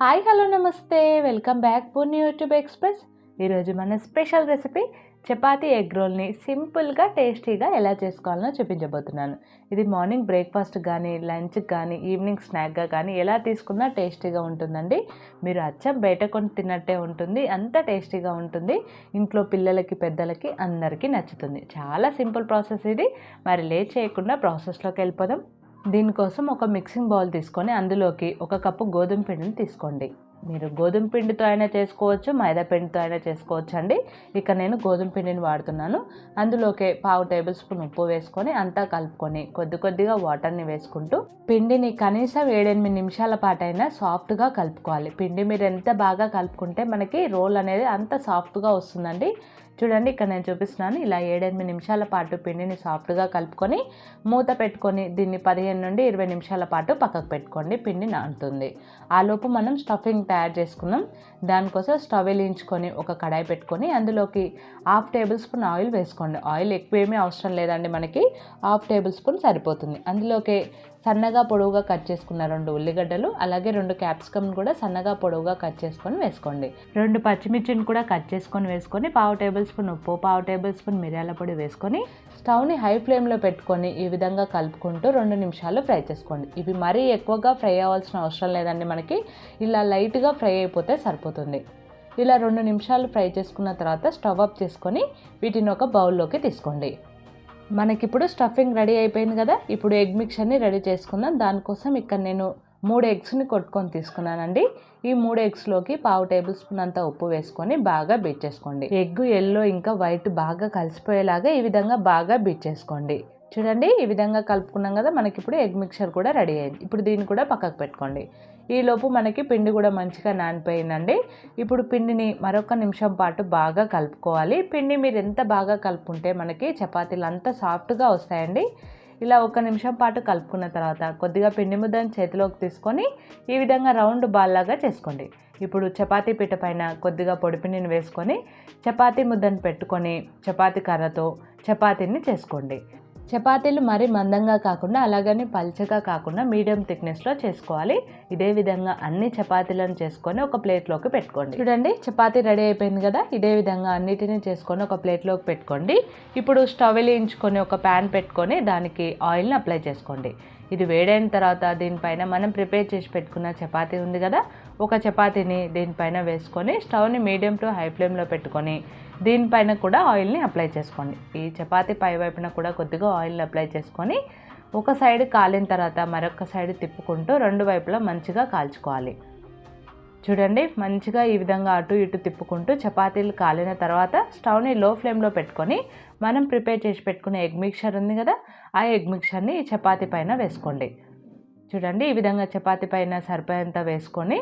Hi hello నమస్తే. Welcome back Poorni YouTube express. ఈరోజు మన స్పెషల్ రెసిపీ చపాతీ ఎగ్ రోల్ని సింపుల్గా టేస్టీగా ఎలా చేసుకోవాలో చూపించబోతున్నాను. ఇది మార్నింగ్ బ్రేక్ఫాస్ట్ కానీ లంచ్ కానీ ఈవినింగ్ స్నాక్గా కానీ ఎలా తీసుకున్నా టేస్టీగా ఉంటుందండి. మీరు అచ్చం బయట కొని తిన్నట్టే ఉంటుంది అంత టేస్టీగా ఉంటుంది. ఇంట్లో పిల్లలకి పెద్దలకి అందరికీ నచ్చుతుంది. చాలా సింపుల్ ప్రాసెస్ ఇది. మరి లేట్ చేయకుండా ప్రాసెస్లోకి వెళ్ళిపోదాం. దీనికోసం ఒక మిక్సింగ్ బౌల్ తీసుకొని అందులోకి ఒక కప్పు గోధుమ పిండిని తీసుకోండి. మీరు గోధుమ పిండితో అయినా చేసుకోవచ్చు మైదా పిండితో అయినా చేసుకోవచ్చు అండి ఇక నేను గోధుమ పిండిని వాడుతున్నాను. అందులోకి పావు టేబుల్ స్పూన్ ఉప్పు వేసుకొని అంతా కలుపుకొని కొద్ది కొద్దిగా వాటర్ని వేసుకుంటూ పిండిని కనీసం ఏడెనిమిది నిమిషాల పాటైనా సాఫ్ట్గా కలుపుకోవాలి. పిండి మీరు ఎంత బాగా కలుపుకుంటే మనకి రోల్ అనేది అంత సాఫ్ట్గా వస్తుందండి. చూడండి ఇక్కడ నేను చూపిస్తున్నాను. ఇలా ఏడెనిమిది నిమిషాల పాటు పిండిని సాఫ్ట్గా కలుపుకొని మూత పెట్టుకొని దీన్ని పదిహేను నుండి ఇరవై నిమిషాల పాటు పక్కకు పెట్టుకోండి. పిండి నానుతుంది. ఆలోపు మనం స్టఫింగ్ తయారు చేసుకుందాం. దానికోసం స్టవ్ వెలించుకొని ఒక కడాయి పెట్టుకొని అందులోకి హాఫ్ టేబుల్ స్పూన్ ఆయిల్ వేసుకోండి. ఆయిల్ ఎక్కువ ఏమీ అవసరం లేదండి మనకి. హాఫ్ టేబుల్ స్పూన్ సరిపోతుంది. అందులోకి సన్నగా పొడవుగా కట్ చేసుకున్న రెండు ఉల్లిగడ్డలు అలాగే రెండు క్యాప్సికమ్ కూడా సన్నగా పొడవుగా కట్ చేసుకొని వేసుకోండి. రెండు పచ్చిమిర్చిని కూడా కట్ చేసుకొని వేసుకొని పావు టేబుల్ స్పూన్ ఉప్పు పావు టేబుల్ స్పూన్ మిరియాల పొడి వేసుకొని స్టవ్ని హై ఫ్లేమ్లో పెట్టుకొని ఈ విధంగా కలుపుకుంటూ రెండు నిమిషాలు ఫ్రై చేసుకోండి. ఇవి మరీ ఎక్కువగా ఫ్రై అవ్వాల్సిన అవసరం లేదండి మనకి. ఇలా లైట్గా ఫ్రై అయిపోతే సరిపోతుంది. ఇలా రెండు నిమిషాలు ఫ్రై చేసుకున్న తర్వాత స్టవ్ ఆఫ్ చేసుకొని వీటిని ఒక బౌల్లోకి తీసుకోండి. మనకిప్పుడు స్టఫింగ్ రెడీ అయిపోయింది కదా ఇప్పుడు ఎగ్ మిక్చర్ని రెడీ చేసుకుందాం. దానికోసం ఇక్కడ నేను మూడు ఎగ్స్ని కొట్టుకొని తీసుకున్నానండి. ఈ మూడు ఎగ్స్లోకి పావు టేబుల్ స్పూన్ అంత ఉప్పు వేసుకొని బాగా బీట్ చేసుకోండి. ఎగ్ ఎల్లో ఇంకా వైట్ బాగా కలిసిపోయేలాగా ఈ విధంగా బాగా బీట్ చేసుకోండి. చూడండి ఈ విధంగా కలుపుకున్నాం కదా మనకి ఇప్పుడు ఎగ్ మిక్చర్ కూడా రెడీ అయింది. ఇప్పుడు దీన్ని కూడా పక్కకు పెట్టుకోండి. ఈలోపు మనకి పిండి కూడా మంచిగా నానిపోయిందండి. ఇప్పుడు పిండిని మరొక నిమిషం పాటు బాగా కలుపుకోవాలి. పిండి మీరు ఎంత బాగా కలుపుకుంటే మనకి చపాతీలు అంత సాఫ్ట్గా వస్తాయండి. ఇలా ఒక నిమిషం పాటు కలుపుకున్న తర్వాత కొద్దిగా పిండి ముద్దను చేతిలోకి తీసుకొని ఈ విధంగా రౌండ్ బాల్ లాగా చేసుకోండి. ఇప్పుడు చపాతీ పీట పైన కొద్దిగా పొడిపిండిని వేసుకొని చపాతీ ముద్దను పెట్టుకొని చపాతీ కర్రతో చపాతీని చేసుకోండి. చపాతీలు మరీ మందంగా కాకుండా అలాగని పల్చగా కాకుండా మీడియం థిక్నెస్లో చేసుకోవాలి. ఇదే విధంగా అన్ని చపాతీలను చేసుకొని ఒక ప్లేట్లోకి పెట్టుకోండి. చూడండి చపాతీ రెడీ అయిపోయింది కదా? ఇదే విధంగా అన్నిటిని చేసుకొని ఒక ప్లేట్లోకి పెట్టుకోండి. ఇప్పుడు స్టవ్ వెలిగించుకొని ఒక ప్యాన్ పెట్టుకొని దానికి ఆయిల్ని అప్లై చేసుకోండి. ఇది వేడైన తర్వాత దీనిపైన మనం ప్రిపేర్ చేసి పెట్టుకున్న చపాతీ ఉంది కదా ఒక చపాతీని దీనిపైన వేసుకొని స్టవ్ని మీడియం టు హై ఫ్లేమ్లో పెట్టుకొని దీనిపైన కూడా ఆయిల్ని అప్లై చేసుకోండి. ఈ చపాతీ పై వైపున కూడా కొద్దిగా ఆయిల్ని అప్లై చేసుకొని ఒక సైడ్ కాలిన తర్వాత మరొక సైడ్ తిప్పుకుంటూ రెండు వైపులా మంచిగా కాల్చుకోవాలి. చూడండి మంచిగా ఈ విధంగా అటు ఇటు తిప్పుకుంటూ చపాతీలు కాలిన తర్వాత స్టవ్ని లో ఫ్లేమ్లో పెట్టుకొని మనం ప్రిపేర్ చేసి పెట్టుకునే ఎగ్ మిక్చర్ ఉంది కదా ఆ ఎగ్ మిక్చర్ని చపాతీ పైన వేసుకోండి. చూడండి ఈ విధంగా చపాతీ పైన సరిపోయేంత వేసుకొని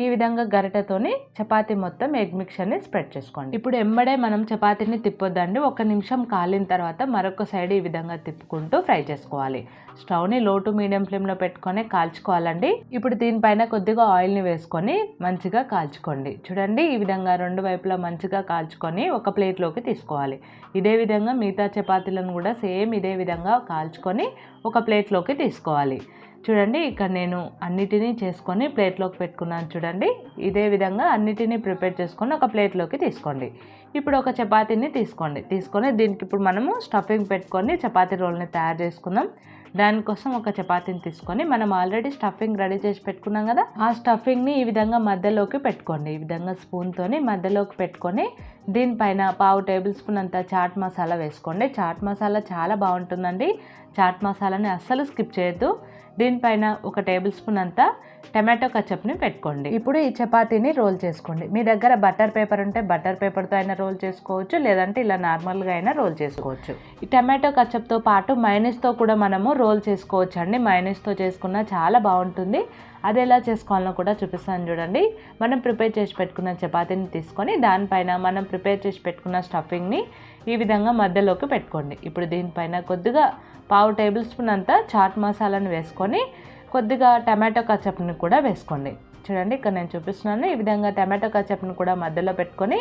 ఈ విధంగా గరిటెతోని చపాతి మొత్తం ఎగ్ మిక్చర్ని స్ప్రెడ్ చేసుకోండి. ఇప్పుడు ఎమ్మడే మనం చపాతీని తిప్పొద్దండి. ఒక నిమిషం కాలిన తర్వాత మరొక సైడ్ ఈ విధంగా తిప్పుకుంటూ ఫ్రై చేసుకోవాలి. స్టవ్ని లో టు మీడియం ఫ్లేమ్లో పెట్టుకొని కాల్చుకోవాలండి. ఇప్పుడు దీనిపైన కొద్దిగా ఆయిల్ని వేసుకొని మంచిగా కాల్చుకోండి. చూడండి ఈ విధంగా రెండు వైపులా మంచిగా కాల్చుకొని ఒక ప్లేట్లోకి తీసుకోవాలి. ఇదే విధంగా మిగతా చపాతీలను కూడా సేమ్ ఇదే విధంగా కాల్చుకొని ఒక ప్లేట్లోకి తీసుకోవాలి. చూడండి ఇక్కడ నేను అన్నిటినీ చేసుకొని ప్లేట్లోకి పెట్టుకున్నాను చూడండి. ఇదే విధంగా అన్నిటినీ ప్రిపేర్ చేసుకొని ఒక ప్లేట్లోకి తీసుకోండి. ఇప్పుడు ఒక చపాతీని తీసుకోండి. తీసుకొని దీనికి ఇప్పుడు మనము స్టఫింగ్ పెట్టుకొని చపాతీ రోల్ని తయారు చేసుకుందాం. దానికోసం ఒక చపాతీని తీసుకొని మనం ఆల్రెడీ స్టఫింగ్ రెడీ చేసి పెట్టుకున్నాం కదా ఆ స్టఫింగ్ని ఈ విధంగా మధ్యలోకి పెట్టుకోండి. ఈ విధంగా స్పూన్తోని మధ్యలోకి పెట్టుకొని దీనిపైన పావు టేబుల్ స్పూన్ అంత చాట్ మసాలా వేసుకోండి. చాట్ మసాలా చాలా బాగుంటుందండి. చాట్ మసాలాని అస్సలు స్కిప్ చేయొద్దు. దీనిపైన ఒక టేబుల్ స్పూన్ అంతా టమాటో కచప్ని పెట్టుకోండి. ఇప్పుడు ఈ చపాతీని రోల్ చేసుకోండి. మీ దగ్గర బటర్ పేపర్ ఉంటే బటర్ పేపర్తో అయినా రోల్ చేసుకోవచ్చు లేదంటే ఇలా నార్మల్గా అయినా రోల్ చేసుకోవచ్చు. ఈ టమాటో కచప్తో పాటు మైనస్తో కూడా మనము రోల్ చేసుకోవచ్చు అండి మైనస్తో చేసుకున్న చాలా బాగుంటుంది. అది ఎలా చేసుకోవాలో కూడా చూపిస్తాను చూడండి. మనం ప్రిపేర్ చేసి పెట్టుకున్న చపాతీని తీసుకొని దానిపైన మనం ప్రిపేర్ చేసి పెట్టుకున్న స్టఫింగ్ని ఈ విధంగా మధ్యలోకి పెట్టుకోండి. ఇప్పుడు దీనిపైన కొద్దిగా పావు టేబుల్ స్పూన్ అంతా చాట్ మసాలాను వేసుకొని కొద్దిగా టమాటో కచప్ని కూడా వేసుకోండి. చూడండి ఇక్కడ నేను చూపిస్తున్నాను. ఈ విధంగా టమాటో కచప్ని కూడా మధ్యలో పెట్టుకొని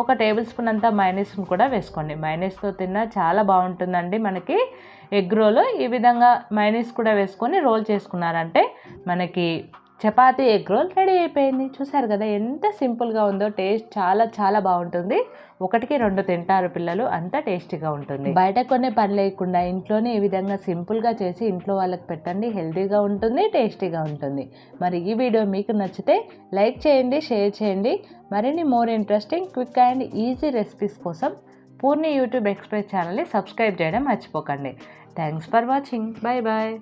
ఒక టేబుల్ స్పూన్ అంతా మైనస్ని కూడా వేసుకోండి. మైనస్తో తిన్నా చాలా బాగుంటుందండి మనకి. ఎగ్ రోల్ ఈ విధంగా మైనస్ కూడా వేసుకొని రోల్ చేసుకున్నారంటే మనకి చపాతీ ఎగ్ రోల్ రెడీ అయిపోయింది. చూసారు కదా ఎంత సింపుల్గా ఉందో టేస్ట్ చాలా చాలా బాగుంటుంది. ఒకటికి రెండు తింటారు పిల్లలు అంత టేస్టీగా ఉంటుంది. బయట కొనే పని లేకుండా ఇంట్లోనే ఈ విధంగా సింపుల్గా చేసి ఇంట్లో వాళ్ళకి పెట్టండి. హెల్తీగా ఉంటుంది టేస్టీగా ఉంటుంది. మరి ఈ వీడియో మీకు నచ్చితే లైక్ చేయండి షేర్ చేయండి. మరిన్ని more interesting quick and easy recipes కోసం పూర్ణి యూట్యూబ్ ఎక్స్ప్రెస్ ఛానల్ని సబ్స్క్రైబ్ చేయడం మర్చిపోకండి. Thanks for watching. Bye bye